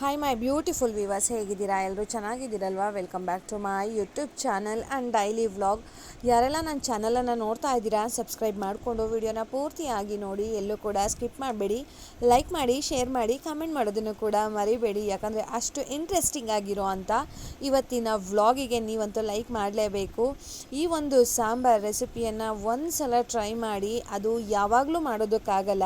Hi my beautiful viewers ಹೇಗಿದ್ದೀರಾ? ಎಲ್ಲರೂ ಚೆನ್ನಾಗಿದ್ದೀರಲ್ವಾ? Welcome back to my YouTube channel and daily vlog ಯಾರೆಲ್ಲ ನನ್ನ ಚಾನಲನ್ನು ನೋಡ್ತಾ ಇದ್ದೀರಾ ಸಬ್ಸ್ಕ್ರೈಬ್ ಮಾಡಿಕೊಂಡು ವಿಡಿಯೋನ ಪೂರ್ತಿಯಾಗಿ ನೋಡಿ, ಎಲ್ಲೂ ಕೂಡ ಸ್ಕಿಪ್ ಮಾಡಬೇಡಿ. ಲೈಕ್ ಮಾಡಿ ಶೇರ್ ಮಾಡಿ ಕಮೆಂಟ್ ಮಾಡೋದನ್ನು ಕೂಡ ಮರಿಬೇಡಿ. ಯಾಕಂದರೆ ಅಷ್ಟು ಇಂಟ್ರೆಸ್ಟಿಂಗ್ ಆಗಿರೋ ಅಂತ ಇವತ್ತಿನ ವ್ಲಾಗಿಗೆ ನೀವಂತೂ ಲೈಕ್ ಮಾಡಲೇಬೇಕು. ಈ ಒಂದು ಸಾಂಬಾರ್ ರೆಸಿಪಿಯನ್ನು ಒಂದು ಸಲ ಟ್ರೈ ಮಾಡಿ, ಅದು ಯಾವಾಗಲೂ ಮಾಡೋದಕ್ಕಾಗಲ್ಲ.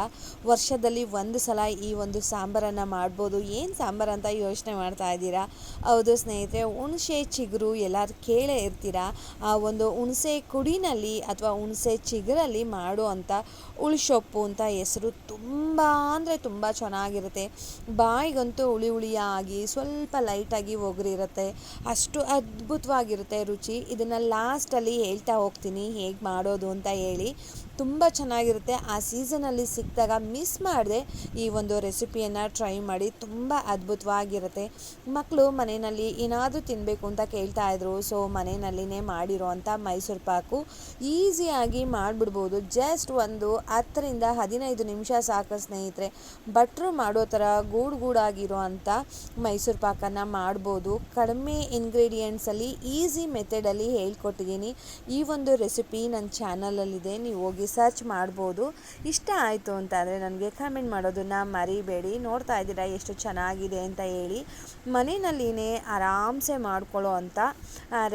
ವರ್ಷದಲ್ಲಿ ಒಂದು ಸಲ ಈ ಒಂದು ಸಾಂಬಾರನ್ನು ಮಾಡ್ಬೋದು. ಏನು ಸಾಂಬಾರು? ಅಂತ ಯೋಚನೆ ಮಾಡ್ತಾ ಇದ್ದೀರಾ? ಹೌದು ಸ್ನೇಹಿತರೆ, ಹುಣಸೆ ಚಿಗುರು ಎಲ್ಲರೂ ಕೇಳೇ ಇರ್ತೀರಾ? ಆ ಒಂದು ಹುಣಸೆ ಕುಡಿನಲ್ಲಿ ಅಥವಾ ಹುಣಸೆ ಚಿಗುರಲ್ಲಿ ಮಾಡುವಂಥ ಉಳಿಸೊಪ್ಪು ಅಂತ ಹೆಸರು ತುಂಬ ಅಂದರೆ ತುಂಬ ಚೆನ್ನಾಗಿರುತ್ತೆ. ಬಾಯಿಗಂತೂ ಹುಳಿ ಹುಳಿಯಾಗಿ ಸ್ವಲ್ಪ ಲೈಟಾಗಿ ಒಗರಿರುತ್ತೆ. ಅಷ್ಟು ಅದ್ಭುತವಾಗಿರುತ್ತೆ ರುಚಿ. ಇದನ್ನು ಲಾಸ್ಟಲ್ಲಿ ಹೇಳ್ತಾ ಹೋಗ್ತೀನಿ ಹೇಗೆ ಮಾಡೋದು ಅಂತ ಹೇಳಿ. ತುಂಬ ಚೆನ್ನಾಗಿರುತ್ತೆ. ಆ ಸೀಸನಲ್ಲಿ ಸಿಕ್ಕಿದಾಗ ಮಿಸ್ ಮಾಡದೆ ಈ ಒಂದು ರೆಸಿಪಿಯನ್ನು ಟ್ರೈ ಮಾಡಿ. ತುಂಬ ಅದ್ಭುತವಾಗಿರುತ್ತೆ. ಮಕ್ಕಳು ಮನೆಯಲ್ಲಿ ಏನಾದರೂ ತಿನ್ನಬೇಕು ಅಂತ ಕೇಳ್ತಾ ಇದ್ರು. ಸೊ ಮನೆಯಲ್ಲಿನೇ ಮಾಡಿರೋ ಅಂಥ ಮೈಸೂರು ಪಾಕು ಈಸಿಯಾಗಿ ಮಾಡಿಬಿಡ್ಬೋದು. ಜಸ್ಟ್ ಒಂದು ಹತ್ತರಿಂದ ಹದಿನೈದು ನಿಮಿಷ ಸಾಕು ಸ್ನೇಹಿತರೆ. ಭಟ್ರು ಮಾಡೋ ಥರ ಗೂಡು ಗೂಡಾಗಿರೋ ಅಂಥ ಮೈಸೂರು ಪಾಕನ್ನು ಮಾಡ್ಬೋದು. ಕಡಿಮೆ ಇಂಗ್ರೀಡಿಯೆಂಟ್ಸಲ್ಲಿ ಈಸಿ ಮೆಥಡಲ್ಲಿ ಹೇಳ್ಕೊಟ್ಟಿದ್ದೀನಿ. ಈ ಒಂದು ರೆಸಿಪಿ ನನ್ನ ಚಾನಲಲ್ಲಿದೆ ನೀವು ಹೋಗಿ ಸರ್ಚ್ ಮಾಡ್ಬೋದು. ಇಷ್ಟ ಆಯಿತು ಅಂತಾದರೆ ನನಗೆ ಕಮೆಂಟ್ ಮಾಡೋದನ್ನು ಮರಿಬೇಡಿ. ನೋಡ್ತಾ ಇದ್ದೀರಾ ಎಷ್ಟು ಚೆನ್ನಾಗಿದೆ ಅಂತ ಹೇಳಿ. ಮನೆಯಲ್ಲಿನೇ ಆರಾಮ್ಸೆ ಮಾಡ್ಕೊಳ್ಳೋ ಅಂಥ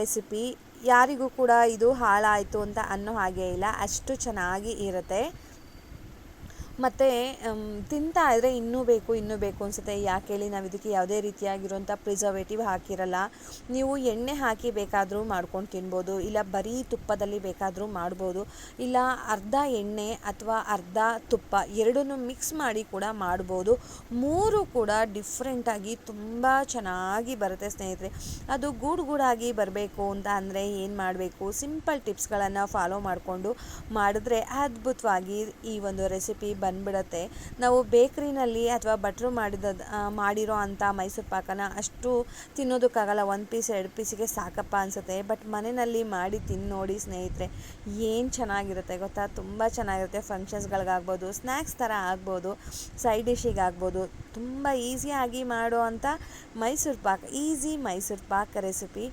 ರೆಸಿಪಿ ಯಾರಿಗೂ ಕೂಡ ಇದು ಹಾಳಾಯಿತು ಅಂತ ಅನ್ನೋ ಹಾಗೆ ಇಲ್ಲ. ಅಷ್ಟು ಚೆನ್ನಾಗಿ ಇರುತ್ತೆ. ಮತ್ತು ತಿಂತಾ ಇದ್ದರೆ ಇನ್ನೂ ಬೇಕು ಇನ್ನೂ ಬೇಕು ಅನಿಸುತ್ತೆ. ಯಾಕೆ ಹೇಳಿ ನಾವು ಇದಕ್ಕೆ ಯಾವುದೇ ರೀತಿಯಾಗಿರುವಂಥ ಪ್ರಿಸರ್ವೇಟಿವ್ ಹಾಕಿರಲ್ಲ. ನೀವು ಎಣ್ಣೆ ಹಾಕಿ ಬೇಕಾದರೂ ಮಾಡ್ಕೊಂಡು ತಿನ್ಬೋದು, ಇಲ್ಲ ಬರೀ ತುಪ್ಪದಲ್ಲಿ ಬೇಕಾದರೂ ಮಾಡ್ಬೋದು, ಇಲ್ಲ ಅರ್ಧ ಎಣ್ಣೆ ಅಥವಾ ಅರ್ಧ ತುಪ್ಪ ಎರಡನ್ನೂ ಮಿಕ್ಸ್ ಮಾಡಿ ಕೂಡ ಮಾಡ್ಬೋದು. ಮೂರು ಕೂಡ ಡಿಫ್ರೆಂಟಾಗಿ ತುಂಬ ಚೆನ್ನಾಗಿ ಬರುತ್ತೆ ಸ್ನೇಹಿತರೆ. ಅದು ಗೂಡು ಗೂಡಾಗಿ ಬರಬೇಕು ಅಂತ ಅಂದರೆ ಏನು ಮಾಡಬೇಕು? ಸಿಂಪಲ್ ಟಿಪ್ಸ್ಗಳನ್ನು ಫಾಲೋ ಮಾಡಿಕೊಂಡು ಮಾಡಿದ್ರೆ ಅದ್ಭುತವಾಗಿ ಈ ಒಂದು ರೆಸಿಪಿ ಬಂದ್ಬಿಡತ್ತೆ. ನಾವು ಬೇಕ್ರಿನಲ್ಲಿ ಅಥವಾ ಭಟ್ರು ಮಾಡಿದ ಮಾಡಿರೋ ಅಂಥ ಮೈಸೂರು ಪಾಕನ ಅಷ್ಟು ತಿನ್ನೋದಕ್ಕಾಗಲ್ಲ. ಒಂದು ಪೀಸ್, ಎರಡು ಪೀಸಿಗೆ ಸಾಕಪ್ಪ ಅನಿಸುತ್ತೆ. ಬಟ್ ಮನೆಯಲ್ಲಿ ಮಾಡಿ ತಿಂದು ನೋಡಿ ಸ್ನೇಹಿತರೆ, ಏನು ಚೆನ್ನಾಗಿರುತ್ತೆ ಗೊತ್ತಾ? ತುಂಬ ಚೆನ್ನಾಗಿರುತ್ತೆ. ಫಂಕ್ಷನ್ಸ್ಗಳಿಗಾಗ್ಬೋದು ಸ್ನ್ಯಾಕ್ಸ್ ಥರ ಆಗ್ಬೋದು ಸೈಡ್ ಡಿಶಿಗಾಗ್ಬೋದು ತುಂಬ ಈಸಿಯಾಗಿ ಮಾಡೋ ಅಂಥ ಮೈಸೂರು ಪಾಕ್ ಈಸಿ ಮೈಸೂರು ಪಾಕ್ ರೆಸಿಪಿ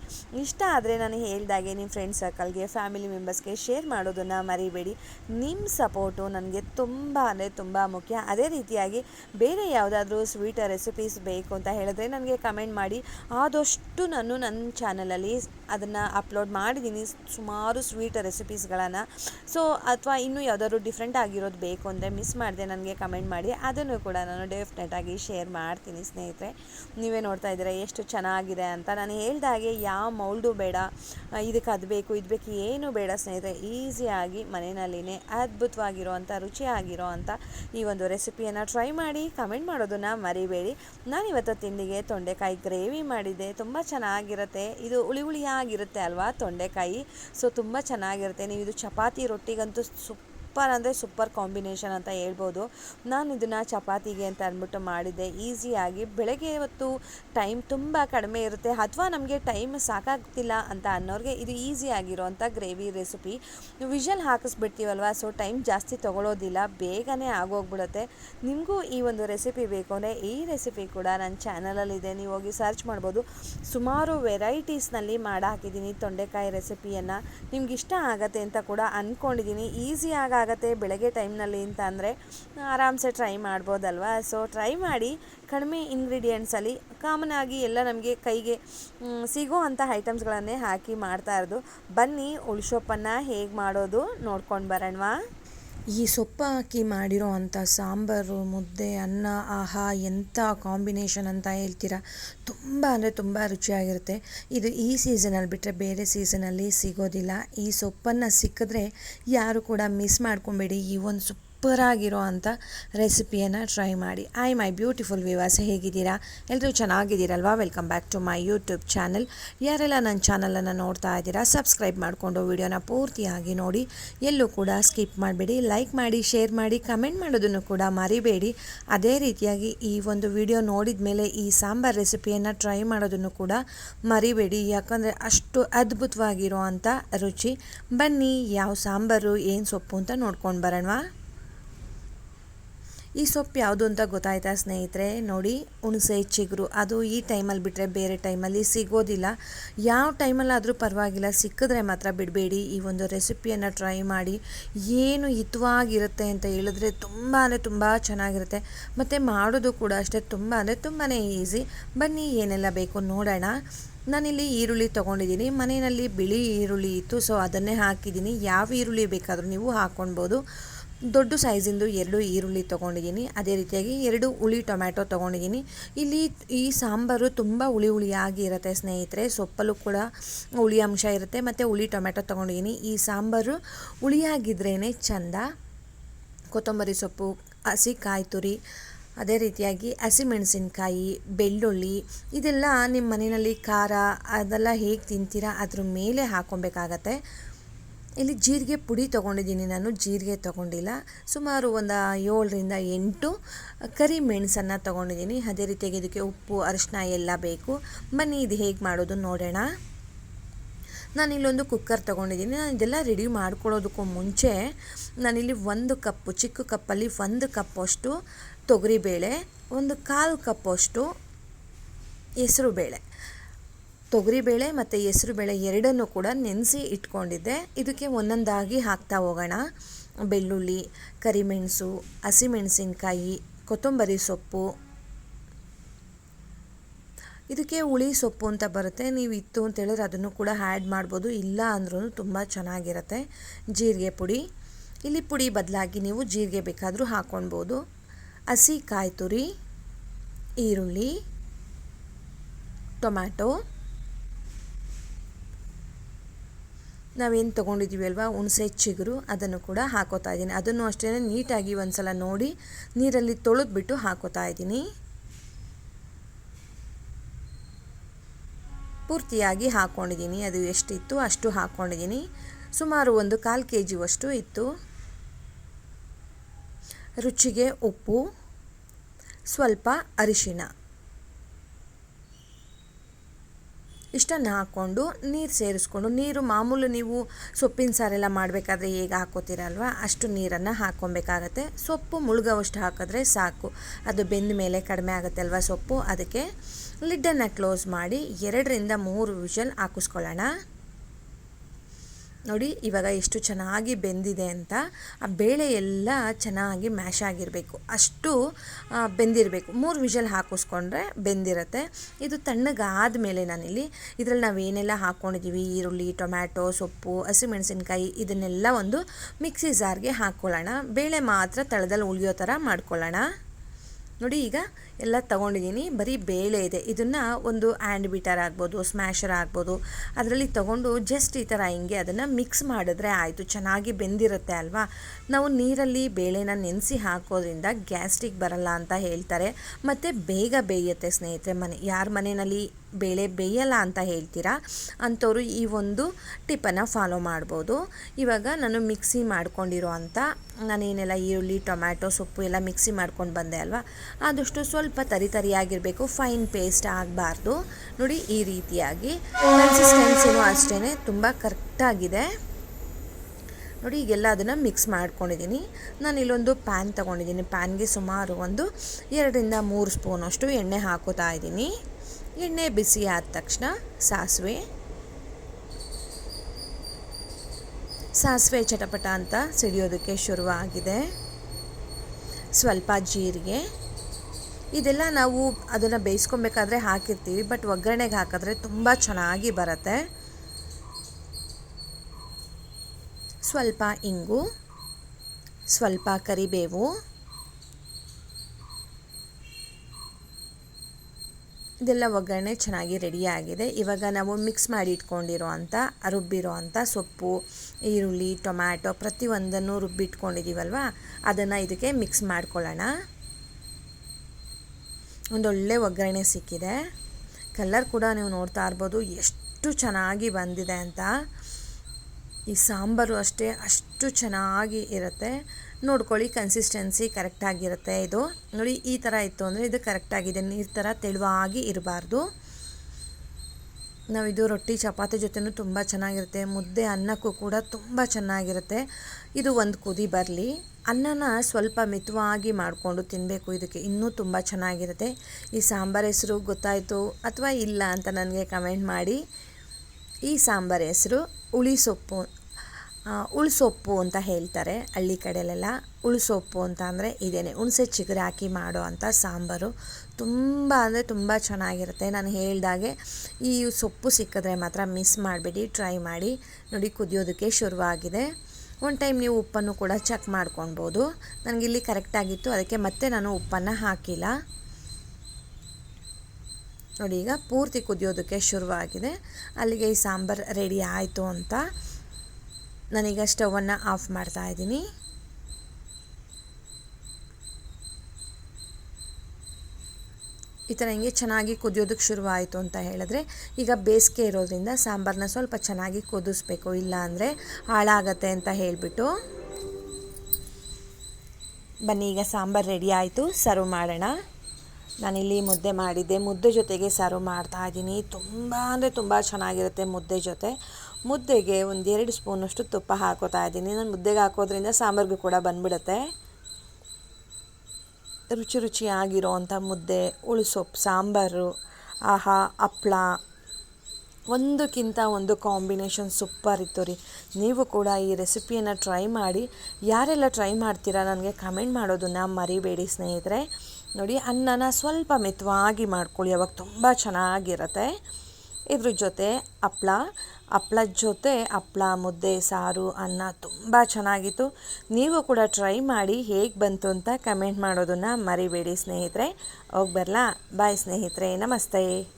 ಇಷ್ಟ ಆದರೆ ನಾನು ಹೇಳಿದಾಗೆ ನಿಮ್ಮ ಫ್ರೆಂಡ್ ಸರ್ಕಲ್ಗೆ ಫ್ಯಾಮಿಲಿ ಮೆಂಬರ್ಸ್ಗೆ ಶೇರ್ ಮಾಡೋದನ್ನು ಮರಿಬೇಡಿ. ನಿಮ್ಮ ಸಪೋರ್ಟು ನನಗೆ ತುಂಬ ಅಂದರೆ ತುಂಬ ಮುಖ್ಯ. ಅದೇ ರೀತಿಯಾಗಿ ಬೇರೆ ಯಾವುದಾದ್ರೂ ಸ್ವೀಟ್ ರೆಸಿಪೀಸ್ ಬೇಕು ಅಂತ ಹೇಳಿದ್ರೆ ನನಗೆ ಕಮೆಂಟ್ ಮಾಡಿ. ಆದಷ್ಟು ನಾನು ನನ್ನ ಚಾನಲಲ್ಲಿ ಅದನ್ನು ಅಪ್ಲೋಡ್ ಮಾಡಿದ್ದೀನಿ ಸುಮಾರು ಸ್ವೀಟ್ ರೆಸಿಪೀಸ್ಗಳನ್ನು ಸೊ ಅಥವಾ ಇನ್ನೂ ಯಾವುದಾದ್ರು ಡಿಫ್ರೆಂಟ್ ಆಗಿರೋದು ಬೇಕು ಅಂದರೆ ಮಿಸ್ ಮಾಡಿದೆ ನನಗೆ ಕಮೆಂಟ್ ಮಾಡಿ. ಅದನ್ನು ಕೂಡ ನಾನು ಡೆಫಿನೆಟಾಗಿ ಶೇರ್ ಮಾಡ್ತೀನಿ ಸ್ನೇಹಿತರೆ. ನೀವೇ ನೋಡ್ತಾ ಇದ್ದೀರಾ ಎಷ್ಟು ಚೆನ್ನಾಗಿದೆ ಅಂತ. ನಾನು ಹೇಳ್ದ ಹಾಗೆ ಯಾವ ಮೌಲ್ಡು ಬೇಡ ಇದಕ್ಕೆ ಅದು ಬೇಕು, ಇದು ಬೇಕು ಏನು ಬೇಡ ಸ್ನೇಹಿತರೆ. ಈಸಿಯಾಗಿ ಮನೆಯಲ್ಲಿನೇ ಅದ್ಭುತವಾಗಿರುವಂಥ ರುಚಿಯಾಗಿರೋ ಅಂಥ ಈ ಒಂದು ರೆಸಿಪಿಯನ್ನು ಟ್ರೈ ಮಾಡಿ ಕಮೆಂಟ್ ಮಾಡೋದನ್ನು ಮರಿಬೇಡಿ. ನಾನಿವತ್ತು ತಿಂಡಿಗೆ ತೊಂಡೆಕಾಯಿ ಗ್ರೇವಿ ಮಾಡಿದ್ದೆ. ತುಂಬ ಚೆನ್ನಾಗಿರುತ್ತೆ. ಇದು ಹುಳಿ ಹುಳಿಯಾಗಿರುತ್ತೆ ಅಲ್ವಾ ತೊಂಡೆಕಾಯಿ? ಸೊ ತುಂಬ ಚೆನ್ನಾಗಿರುತ್ತೆ. ನೀವು ಇದು ಚಪಾತಿ ರೊಟ್ಟಿಗಂತೂ ಸುಪ್ ಸೂಪರ್ ಅಂದರೆ ಸೂಪರ್ ಕಾಂಬಿನೇಷನ್ ಅಂತ ಹೇಳ್ಬೋದು. ನಾನು ಇದನ್ನು ಚಪಾತಿಗೆ ಅಂತ ಅಂದ್ಬಿಟ್ಟು ಮಾಡಿದ್ದೆ. ಈಸಿಯಾಗಿ ಬೆಳಗ್ಗೆ ಹೊತ್ತು ಟೈಮ್ ತುಂಬ ಕಡಿಮೆ ಇರುತ್ತೆ. ಅಥವಾ ನಮಗೆ ಟೈಮ್ ಸಾಕಾಗ್ತಿಲ್ಲ ಅಂತ ಅನ್ನೋರಿಗೆ ಇದು ಈಸಿಯಾಗಿರೋವಂಥ ಗ್ರೇವಿ ರೆಸಿಪಿ. ವಿಷಲ್ ಹಾಕಿಸ್ಬಿಡ್ತೀವಲ್ವ? ಸೊ ಟೈಮ್ ಜಾಸ್ತಿ ತೊಗೊಳೋದಿಲ್ಲ. ಬೇಗನೆ ಆಗೋಗ್ಬಿಡುತ್ತೆ. ನಿಮಗೂ ಈ ಒಂದು ರೆಸಿಪಿ ಬೇಕು ಅಂದರೆ ಈ ರೆಸಿಪಿ ಕೂಡ ನನ್ನ ಚಾನಲಲ್ಲಿದೆ ನೀವು ಹೋಗಿ ಸರ್ಚ್ ಮಾಡ್ಬೋದು. ಸುಮಾರು ವೆರೈಟೀಸ್ನಲ್ಲಿ ಮಾಡಿ ಹಾಕಿದ್ದೀನಿ ತೊಂಡೆಕಾಯಿ ರೆಸಿಪಿಯನ್ನು. ನಿಮ್ಗೆ ಇಷ್ಟ ಆಗತ್ತೆ ಅಂತ ಕೂಡ ಅಂದ್ಕೊಂಡಿದ್ದೀನಿ ಈಸಿಯಾಗಿ ಆಗುತ್ತೆ ಬೆಳಗ್ಗೆ ಟೈಮ್ನಲ್ಲಿ ಅಂತ ಅಂದರೆ ಆರಾಮ್ಸೆ ಟ್ರೈ ಮಾಡ್ಬೋದಲ್ವಾ? ಸೊ ಟ್ರೈ ಮಾಡಿ ಕಡಿಮೆ ಇಂಗ್ರೀಡಿಯೆಂಟ್ಸಲ್ಲಿ ಕಾಮನ್ ಆಗಿ ಎಲ್ಲ ನಮಗೆ ಕೈಗೆ ಸಿಗೋ ಅಂಥ ಐಟಮ್ಸ್ಗಳನ್ನೇ ಹಾಕಿ ಮಾಡ್ತಾ ಇರೋದು. ಬನ್ನಿ, ಉಳ್ಸೊಪ್ಪನ್ನು ಹೇಗೆ ಮಾಡೋದು ನೋಡ್ಕೊಂಡು ಬರೋಣವಾ. ಈ ಸೊಪ್ಪು ಹಾಕಿ ಮಾಡಿರೋ ಅಂಥ ಸಾಂಬಾರು, ಮುದ್ದೆ, ಅನ್ನ, ಆಹಾ ಎಂಥ ಕಾಂಬಿನೇಷನ್ ಅಂತ ಹೇಳ್ತೀರಾ? ತುಂಬ ಅಂದರೆ ತುಂಬ ರುಚಿಯಾಗಿರುತ್ತೆ. ಇದು ಈ ಸೀಸನಲ್ಲಿ ಬಿಟ್ಟರೆ ಬೇರೆ ಸೀಸನಲ್ಲಿ ಸಿಗೋದಿಲ್ಲ. ಈ ಸೊಪ್ಪನ್ನು ಸಿಕ್ಕಿದ್ರೆ ಯಾರು ಕೂಡ ಮಿಸ್ ಮಾಡ್ಕೊಬೇಡಿ. ಈ ಒಂದು ಸೊಪ್ಪು ಸೂಪರಾಗಿರೋ ಅಂಥ ರೆಸಿಪಿಯನ್ನು ಟ್ರೈ ಮಾಡಿ. ಐ ಮೈ ಬ್ಯೂಟಿಫುಲ್ ವಿವಾಸ ಹೇಗಿದ್ದೀರಾ? ಎಲ್ಲರೂ ಚೆನ್ನಾಗಿದ್ದೀರಲ್ವಾ? Welcome back to my YouTube channel ಯಾರೆಲ್ಲ ನನ್ನ ಚಾನಲನ್ನು ನೋಡ್ತಾ ಇದ್ದೀರಾ ಸಬ್ಸ್ಕ್ರೈಬ್ ಮಾಡಿಕೊಂಡು ವಿಡಿಯೋನ ಪೂರ್ತಿಯಾಗಿ ನೋಡಿ. ಎಲ್ಲೂ ಕೂಡ ಸ್ಕಿಪ್ ಮಾಡಬೇಡಿ ಲೈಕ್ ಮಾಡಿ ಶೇರ್ ಮಾಡಿ ಕಮೆಂಟ್ ಮಾಡೋದನ್ನು ಕೂಡ ಮರಿಬೇಡಿ. ಅದೇ ರೀತಿಯಾಗಿ ಈ ಒಂದು ವಿಡಿಯೋ ನೋಡಿದ ಮೇಲೆ ಈ ಸಾಂಬಾರ್ ರೆಸಿಪಿಯನ್ನು ಟ್ರೈ ಮಾಡೋದನ್ನು ಕೂಡ ಮರಿಬೇಡಿ. ಯಾಕಂದರೆ ಅಷ್ಟು ಅದ್ಭುತವಾಗಿರೋ ರುಚಿ. ಬನ್ನಿ, ಯಾವ ಸಾಂಬಾರು, ಏನು ಸೊಪ್ಪು ಅಂತ ನೋಡ್ಕೊಂಡು ಬರೋಣವಾ. ಈ ಸೊಪ್ಪು ಯಾವುದು ಅಂತ ಗೊತ್ತಾಯ್ತಾ ಸ್ನೇಹಿತರೆ? ನೋಡಿ, ಹುಣಸೆ, ಚಿಗುರು, ಅದು ಈ ಟೈಮಲ್ಲಿ ಬಿಟ್ಟರೆ ಬೇರೆ ಟೈಮಲ್ಲಿ ಸಿಗೋದಿಲ್ಲ. ಯಾವ ಟೈಮಲ್ಲಾದರೂ ಪರವಾಗಿಲ್ಲ, ಸಿಕ್ಕಿದ್ರೆ ಮಾತ್ರ ಬಿಡಬೇಡಿ. ಈ ಒಂದು ರೆಸಿಪಿಯನ್ನು ಟ್ರೈ ಮಾಡಿ, ಏನು ಹಿತವಾಗಿರುತ್ತೆ ಅಂತ ಹೇಳಿದ್ರೆ ತುಂಬ ಅಂದರೆ ತುಂಬ ಚೆನ್ನಾಗಿರುತ್ತೆ. ಮತ್ತು ಮಾಡೋದು ಕೂಡ ಅಷ್ಟೇ ತುಂಬ ಅಂದರೆ ತುಂಬಾ ಈಸಿ ಬನ್ನಿ, ಏನೆಲ್ಲ ಬೇಕು ನೋಡೋಣ. ನಾನಿಲ್ಲಿ ಈರುಳ್ಳಿ ತೊಗೊಂಡಿದ್ದೀನಿ. ಮನೆಯಲ್ಲಿ ಬಿಳಿ ಈರುಳ್ಳಿ ಇತ್ತು ಸೊ ಅದನ್ನೇ ಹಾಕಿದ್ದೀನಿ. ಯಾವ ಈರುಳ್ಳಿ ಬೇಕಾದರೂ ನೀವು ಹಾಕ್ಕೊಳ್ಬೋದು ದೊಡ್ಡ ಸೈಜಿಂದು ಎರಡು ಈರುಳ್ಳಿ ತೊಗೊಂಡಿದ್ದೀನಿ. ಅದೇ ರೀತಿಯಾಗಿ ಎರಡು ಹುಳಿ ಟೊಮ್ಯಾಟೊ ತೊಗೊಂಡಿದ್ದೀನಿ. ಇಲ್ಲಿ ಈ ಸಾಂಬಾರು ತುಂಬ ಹುಳಿ ಹುಳಿಯಾಗಿ ಇರುತ್ತೆ ಸ್ನೇಹಿತರೆ. ಸೊಪ್ಪಲ್ಲೂ ಕೂಡ ಹುಳಿ ಅಂಶ ಇರುತ್ತೆ. ಮತ್ತು ಹುಳಿ ಟೊಮ್ಯಾಟೊ ತೊಗೊಂಡಿದ್ದೀನಿ. ಈ ಸಾಂಬಾರು ಹುಳಿಯಾಗಿದ್ರೇ ಚೆಂದ. ಕೊತ್ತಂಬರಿ ಸೊಪ್ಪು, ಹಸಿ ಕಾಯಿ ತುರಿ ಅದೇ ರೀತಿಯಾಗಿ ಹಸಿಮೆಣಸಿನ್ಕಾಯಿ ಬೆಳ್ಳುಳ್ಳಿ, ಇದೆಲ್ಲ ನಿಮ್ಮ ಮನೆಯಲ್ಲಿ ಖಾರ ಅದೆಲ್ಲ ಹೇಗೆ ತಿಂತೀರಾ ಅದ್ರ ಮೇಲೆ ಹಾಕ್ಕೊಬೇಕಾಗತ್ತೆ ಇಲ್ಲಿ ಜೀರಿಗೆ ಪುಡಿ ತೊಗೊಂಡಿದ್ದೀನಿ ನಾನು, ಜೀರಿಗೆ ತೊಗೊಂಡಿಲ್ಲ. ಸುಮಾರು ಒಂದು ಏಳರಿಂದ ಎಂಟು ಕರಿ ಮೆಣಸನ್ನು ತೊಗೊಂಡಿದ್ದೀನಿ. ಅದೇ ರೀತಿಯಾಗಿ ಇದಕ್ಕೆ ಉಪ್ಪು ಅರಿಶಿನ ಎಲ್ಲ ಬೇಕು. ಬನ್ನಿ, ಇದು ಹೇಗೆ ಮಾಡೋದು ನೋಡೋಣ. ನಾನು ಇಲ್ಲೊಂದು ಕುಕ್ಕರ್ ತೊಗೊಂಡಿದ್ದೀನಿ. ನಾನು ಇದೆಲ್ಲ ರೆಡಿ ಮಾಡ್ಕೊಳ್ಳೋದಕ್ಕೂ ಮುಂಚೆ ನಾನಿಲ್ಲಿ ಒಂದು ಕಪ್ಪು, ಚಿಕ್ಕ ಕಪ್ಪಲ್ಲಿ ಒಂದು ಕಪ್ಪಷ್ಟು ತೊಗರಿಬೇಳೆ, ಒಂದು ಕಾಲು ಕಪ್ಪಷ್ಟು ಹೆಸರುಬೇಳೆ. ತೊಗರಿಬೇಳೆ ಮತ್ತು ಹೆಸರುಬೇಳೆ ಎರಡನ್ನೂ ಕೂಡ ನೆನೆಸಿ ಇಟ್ಕೊಂಡಿದ್ದೆ. ಇದಕ್ಕೆ ಒಂದೊಂದಾಗಿ ಹಾಕ್ತಾ ಹೋಗೋಣ. ಬೆಳ್ಳುಳ್ಳಿ, ಕರಿಮೆಣಸು, ಹಸಿಮೆಣಸಿನ್ಕಾಯಿ, ಕೊತ್ತಂಬರಿ ಸೊಪ್ಪು. ಇದಕ್ಕೆ ಹುಳಿ ಸೊಪ್ಪು ಅಂತ ಬರುತ್ತೆ. ನೀವು ಇತ್ತು ಅಂತ ಹೇಳಿದ್ರೆ ಅದನ್ನು ಕೂಡ ಆ್ಯಡ್ ಮಾಡ್ಬೋದು. ಇಲ್ಲ ಅಂದ್ರೂ ತುಂಬ ಚೆನ್ನಾಗಿರುತ್ತೆ. ಜೀರಿಗೆ ಪುಡಿ. ಇಲ್ಲಿ ಪುಡಿ ಬದಲಾಗಿ ನೀವು ಜೀರಿಗೆ ಬೇಕಾದರೂ ಹಾಕ್ಕೊಳ್ಬೋದು ಹಸಿ ಕಾಯಿ ತುರಿ ಈರುಳ್ಳಿ, ಟೊಮ್ಯಾಟೊ. ನಾವೇನು ತೊಗೊಂಡಿದ್ದೀವಿ ಅಲ್ವಾ? ಹುಣಸೆ, ಚಿಗುರು ಅದನ್ನು ಕೂಡ ಹಾಕೋತಾ ಇದ್ದೀನಿ. ಅದನ್ನು ಅಷ್ಟೇ ನೀಟಾಗಿ ಒಂದು ಸಲ ನೋಡಿ ನೀರಲ್ಲಿ ತೊಳೆದ್ಬಿಟ್ಟು ಹಾಕೋತಾ ಇದ್ದೀನಿ. ಪೂರ್ತಿಯಾಗಿ ಹಾಕ್ಕೊಂಡಿದ್ದೀನಿ ಅದು ಎಷ್ಟಿತ್ತು ಅಷ್ಟು ಹಾಕ್ಕೊಂಡಿದ್ದೀನಿ ಸುಮಾರು ಒಂದು ಕಾಲು ಕೆ ಜಿವಷ್ಟು ಇತ್ತು. ರುಚಿಗೆ ಉಪ್ಪು, ಸ್ವಲ್ಪ ಅರಿಶಿಣ. ಇಷ್ಟನ್ನು ಹಾಕ್ಕೊಂಡು ನೀರು ಸೇರಿಸ್ಕೊಂಡು, ನೀರು ಮಾಮೂಲು ನೀವು ಸೊಪ್ಪಿನ ಸಾರೆಲ್ಲ ಮಾಡಬೇಕಾದ್ರೆ ಹೇಗೆ ಹಾಕೋತೀರಲ್ವ ಅಷ್ಟು ನೀರನ್ನು ಹಾಕ್ಕೊಬೇಕಾಗತ್ತೆ. ಸೊಪ್ಪು ಮುಳುಗೋವಷ್ಟು ಹಾಕಿದ್ರೆ ಸಾಕು. ಅದು ಬೆಂದ ಮೇಲೆ ಕಡಿಮೆ ಆಗುತ್ತೆ ಅಲ್ವಾ ಸೊಪ್ಪು? ಅದಕ್ಕೆ ಲಿಡ್ಡನ್ನು ಕ್ಲೋಸ್ ಮಾಡಿ ಎರಡರಿಂದ ಮೂರು ವಿಷಲ್ ಹಾಕಿಸ್ಕೊಳ್ಳೋಣ. ನೋಡಿ, ಇವಾಗ ಎಷ್ಟು ಚೆನ್ನಾಗಿ ಬೆಂದಿದೆ ಅಂತ ಆ ಬೇಳೆ ಎಲ್ಲ ಚೆನ್ನಾಗಿ ಮ್ಯಾಶ್ ಆಗಿರಬೇಕು. ಅಷ್ಟು ಬೆಂದಿರಬೇಕು. ಮೂರು ವಿಷಲ್ ಹಾಕಿಸ್ಕೊಂಡ್ರೆ ಬೆಂದಿರುತ್ತೆ. ಇದು ತಣ್ಣಗಾದ ಮೇಲೆ ನಾನಿಲ್ಲಿ ಇದರಲ್ಲಿ ನಾವೇನೆಲ್ಲ ಹಾಕ್ಕೊಂಡಿದ್ದೀವಿ ಈರುಳ್ಳಿ, ಟೊಮ್ಯಾಟೊ, ಸೊಪ್ಪು, ಹಸಿಮೆಣಸಿನ್ಕಾಯಿ ಇದನ್ನೆಲ್ಲ ಒಂದು ಮಿಕ್ಸಿ ಜಾರ್ಗೆ ಹಾಕ್ಕೊಳ್ಳೋಣ. ಬೇಳೆ ಮಾತ್ರ ತಳದಲ್ಲಿ ಉಳಿಯೋ ಥರ ಮಾಡ್ಕೊಳ್ಳೋಣ. ನೋಡಿ ಈಗ ಎಲ್ಲ ತೊಗೊಂಡಿದ್ದೀನಿ. ಬರೀ ಬೇಳೆ ಇದೆ. ಇದನ್ನು ಒಂದು ಆ್ಯಂಡ್ ಬೀಟರ್ ಆಗ್ಬೋದು ಸ್ಮ್ಯಾಶರ್ ಆಗ್ಬೋದು. ಅದರಲ್ಲಿ ತೊಗೊಂಡು ಜಸ್ಟ್ ಈ ಥರ ಹಿಂಗೆ ಅದನ್ನು ಮಿಕ್ಸ್ ಮಾಡಿದ್ರೆ ಆಯಿತು. ಚೆನ್ನಾಗಿ ಬೆಂದಿರುತ್ತೆ ಅಲ್ವಾ? ನಾವು ನೀರಲ್ಲಿ ಬೇಳೆನ ನೆನೆಸಿ ಹಾಕೋದ್ರಿಂದ ಗ್ಯಾಸ್ಟ್ರಿಕ್ ಬರಲ್ಲ ಅಂತ ಹೇಳ್ತಾರೆ. ಮತ್ತು ಬೇಗ ಬೇಯುತ್ತೆ ಸ್ನೇಹಿತರೆ ಮನೆ, ಯಾರ ಮನೆಯಲ್ಲಿ ಬೇಳೆ ಬೇಯಲ್ಲ ಅಂತ ಹೇಳ್ತೀರಾ? ಅಂಥವ್ರು ಈ ಒಂದು ಟಿಪ್ಪನ್ನು ಫಾಲೋ ಮಾಡ್ಬೋದು. ಇವಾಗ ನಾನು ಮಿಕ್ಸಿ ಮಾಡ್ಕೊಂಡಿರೋ ಅಂತ ನಾನೇನೆಲ್ಲ ಈರುಳ್ಳಿ, ಟೊಮ್ಯಾಟೊ, ಸೊಪ್ಪು ಎಲ್ಲ ಮಿಕ್ಸಿ ಮಾಡ್ಕೊಂಡು ಬಂದೆ ಅಲ್ವಾ? ಆದಷ್ಟು ಸ್ವಲ್ಪ ತರಿ ತರಿಯಾಗಿರಬೇಕು ಫೈನ್ ಪೇಸ್ಟ್ ಆಗಬಾರ್ದು. ನೋಡಿ, ಈ ರೀತಿಯಾಗಿ. ಕನ್ಸಿಸ್ಟೆನ್ಸಿನೂ ಅಷ್ಟೇ ತುಂಬ ಕರೆಕ್ಟಾಗಿದೆ. ನೋಡಿ, ಈಗೆಲ್ಲ ಅದನ್ನು ಮಿಕ್ಸ್ ಮಾಡ್ಕೊಂಡಿದ್ದೀನಿ. ನಾನು ಇಲ್ಲೊಂದು ಪ್ಯಾನ್ ತೊಗೊಂಡಿದ್ದೀನಿ. ಪ್ಯಾನ್ಗೆ ಸುಮಾರು ಒಂದು ಎರಡರಿಂದ ಮೂರು ಸ್ಪೂನಷ್ಟು ಎಣ್ಣೆ ಹಾಕೋತಾ ಇದ್ದೀನಿ. ಎಣ್ಣೆ ಬಿಸಿ ಆದ ತಕ್ಷಣ ಸಾಸಿವೆ. ಸಾಸಿವೆ ಚಟಪಟ ಅಂತ ಸಿಡಿಯೋದಕ್ಕೆ ಶುರುವಾಗಿದೆ. ಸ್ವಲ್ಪ ಜೀರಿಗೆ. ಇದೆಲ್ಲ ನಾವು ಅದನ್ನು ಬೇಯಿಸ್ಕೊಬೇಕಾದ್ರೆ ಹಾಕಿರ್ತೀವಿ ಬಟ್ ಒಗ್ಗರಣೆಗೆ ಹಾಕಿದ್ರೆ ತುಂಬ ಚೆನ್ನಾಗಿ ಬರುತ್ತೆ. ಸ್ವಲ್ಪ ಇಂಗು, ಸ್ವಲ್ಪ ಕರಿಬೇವು, ಇದೆಲ್ಲ ಒಗ್ಗರಣೆ ಚೆನ್ನಾಗಿ ರೆಡಿಯಾಗಿದೆ ಇವಾಗ ನಾವು ಮಿಕ್ಸ್ ಮಾಡಿ ಇಟ್ಕೊಂಡಿರೋ ಅಂಥ ರುಬ್ಬಿರೋ ಅಂಥ ಸೊಪ್ಪು, ಈರುಳ್ಳಿ, ಟೊಮ್ಯಾಟೊ ಪ್ರತಿಯೊಂದನ್ನು ರುಬ್ಬಿಟ್ಕೊಂಡಿದ್ದೀವಲ್ವ ಅದನ್ನು ಇದಕ್ಕೆ ಮಿಕ್ಸ್ ಮಾಡ್ಕೊಳ್ಳೋಣ. ಒಂದೊಳ್ಳೆ ಒಗ್ಗರಣೆ ಸಿಕ್ಕಿದೆ. ಕಲರ್ ಕೂಡ ನೀವು ನೋಡ್ತಾ ಇರ್ಬೋದು. ಎಷ್ಟು ಚೆನ್ನಾಗಿ ಬಂದಿದೆ ಅಂತ. ಈ ಸಾಂಬಾರು ಅಷ್ಟೇ ಅಷ್ಟು ಚೆನ್ನಾಗಿ ಇರುತ್ತೆ. ನೋಡ್ಕೊಳ್ಳಿ ಕನ್ಸಿಸ್ಟೆನ್ಸಿ ಕರೆಕ್ಟಾಗಿರುತ್ತೆ ಇದು. ನೋಡಿ, ಈ ಥರ ಇತ್ತು ಅಂದರೆ ಇದು ಕರೆಕ್ಟಾಗಿದೆ ನೀರು ಥರ ತೆಳುವಾಗಿ ಇರಬಾರ್ದು. ನಾವು ಇದು ರೊಟ್ಟಿ ಚಪಾತಿ ಜೊತೆನೂ ತುಂಬ ಚೆನ್ನಾಗಿರುತ್ತೆ. ಮುದ್ದೆ ಅನ್ನಕ್ಕೂ ಕೂಡ ತುಂಬ ಚೆನ್ನಾಗಿರುತ್ತೆ. ಇದು ಒಂದು ಕುದಿ ಬರಲಿ. ಅನ್ನನ ಸ್ವಲ್ಪ ಮಿತವಾಗಿ ಮಾಡಿಕೊಂಡು ತಿನ್ನಬೇಕು ಇದಕ್ಕೆ. ಇನ್ನೂ ತುಂಬ ಚೆನ್ನಾಗಿರುತ್ತೆ. ಈ ಸಾಂಬಾರ್ ಹೆಸರು ಗೊತ್ತಾಯಿತು ಅಥವಾ ಇಲ್ಲ ಅಂತ ನನಗೆ ಕಮೆಂಟ್ ಮಾಡಿ. ಈ ಸಾಂಬಾರ್ ಹೆಸರು ಹುಳಿ ಸೊಪ್ಪು ಉಳ್ಸೊಪ್ಪು ಅಂತ ಹೇಳ್ತಾರೆ ಹಳ್ಳಿ ಕಡೆಯಲ್ಲೆಲ್ಲ ಉಳ್ಸೊಪ್ಪು ಅಂತ ಅಂದರೆ ಇದೇನೆ, ಹುಣಸೆ ಚಿಗುರು ಹಾಕಿ ಮಾಡೋ ಅಂಥ ಸಾಂಬಾರು. ತುಂಬ ಅಂದರೆ ತುಂಬ ಚೆನ್ನಾಗಿರುತ್ತೆ. ನಾನು ಹೇಳ್ದಾಗೆ ಈ ಸೊಪ್ಪು ಸಿಕ್ಕಿದ್ರೆ ಮಾತ್ರ ಮಿಸ್ ಮಾಡಬೇಡಿ, ಟ್ರೈ ಮಾಡಿ. ನೋಡಿ, ಕುದಿಯೋದಕ್ಕೆ ಶುರುವಾಗಿದೆ. ಒಂದು ಟೈಮ್ ನೀವು ಉಪ್ಪನ್ನು ಕೂಡ ಚೆಕ್ ಮಾಡ್ಕೊಳ್ಬೋದು. ನನಗಿಲ್ಲಿ ಕರೆಕ್ಟಾಗಿತ್ತು ಅದಕ್ಕೆ ಮತ್ತೆ ನಾನು ಉಪ್ಪನ್ನು ಹಾಕಿಲ್ಲ. ನೋಡಿ, ಈಗ ಪೂರ್ತಿ ಕುದಿಯೋದಕ್ಕೆ ಶುರುವಾಗಿದೆ. ಅಲ್ಲಿಗೆ ಈ ಸಾಂಬಾರು ರೆಡಿ ಆಯಿತು ಅಂತ. ನಾನೀಗ ಸ್ಟವನ್ನು ಆಫ್ ಮಾಡ್ತಾ ಇದ್ದೀನಿ. ಈ ಥರ ಹಿಂಗೆ ಚೆನ್ನಾಗಿ ಕುದಿಯೋದಕ್ಕೆ ಶುರುವಾಯಿತು ಅಂತ ಹೇಳಿದ್ರೆ, ಈಗ ಬೇಸಿಗೆ ಇರೋದ್ರಿಂದ ಸಾಂಬಾರನ್ನ ಸ್ವಲ್ಪ ಚೆನ್ನಾಗಿ ಕುದಿಸ್ಬೇಕು, ಇಲ್ಲ ಅಂದರೆ ಹಾಳಾಗತ್ತೆ ಅಂತ ಹೇಳಿಬಿಟ್ಟು. ಬನ್ನಿ, ಈಗ ಸಾಂಬಾರು ರೆಡಿ ಆಯಿತು, ಸರ್ವ್ ಮಾಡೋಣ. ನಾನಿಲ್ಲಿ ಮುದ್ದೆ ಮಾಡಿದ್ದೆ, ಮುದ್ದೆ ಜೊತೆಗೆ ಸರ್ವ್ ಮಾಡ್ತಾ ಇದ್ದೀನಿ. ತುಂಬ ಅಂದರೆ ತುಂಬ ಚೆನ್ನಾಗಿರುತ್ತೆ ಮುದ್ದೆ ಜೊತೆ. ಮುದ್ದೆಗೆ ಒಂದು ಎರಡು ಸ್ಪೂನಷ್ಟು ತುಪ್ಪ ಹಾಕೋತಾ ಇದ್ದೀನಿ. ನಾನು ಮುದ್ದೆಗೆ ಹಾಕೋದ್ರಿಂದ ಸಾಂಬಾರಿಗೂ ಕೂಡ ಬಂದ್ಬಿಡುತ್ತೆ. ರುಚಿ ರುಚಿಯಾಗಿರೋ ಅಂಥ ಮುದ್ದೆ ಉಳುಸೊಪ್ಪು ಸಾಂಬಾರು, ಆಹಾ, ಹಪ್ಳ, ಒಂದಕ್ಕಿಂತ ಒಂದು ಕಾಂಬಿನೇಷನ್ ಸೂಪರ್ ಇತ್ತು ರೀ. ನೀವು ಕೂಡ ಈ ರೆಸಿಪಿಯನ್ನು ಟ್ರೈ ಮಾಡಿ. ಯಾರೆಲ್ಲ ಟ್ರೈ ಮಾಡ್ತೀರಾ ನನಗೆ ಕಮೆಂಟ್ ಮಾಡೋದನ್ನು ಮರಿಬೇಡಿ ಸ್ನೇಹಿತರೆ. ನೋಡಿ, ಅನ್ನನ ಸ್ವಲ್ಪ ಮೆತ್ತವಾಗಿ ಮಾಡ್ಕೊಳ್ಳಿ. ಅವಾಗ ತುಂಬ ಚೆನ್ನಾಗಿರುತ್ತೆ. ಇದ್ರ ಜೊತೆ ಹಪ್ಳ ಹಪ್ಳದ ಜೊತೆ ಹಪ್ಳ, ಮುದ್ದೆ, ಸಾರು, ಅನ್ನ ತುಂಬ ಚೆನ್ನಾಗಿತ್ತು. ನೀವು ಕೂಡ ಟ್ರೈ ಮಾಡಿ ಹೇಗೆ ಬಂತು ಅಂತ ಕಮೆಂಟ್ ಮಾಡೋದನ್ನು ಮರಿಬೇಡಿ ಸ್ನೇಹಿತರೆ. ಹೋಗಿ ಬರಲಾ? ಬಾಯ್ ಸ್ನೇಹಿತರೆ. ನಮಸ್ತೆ.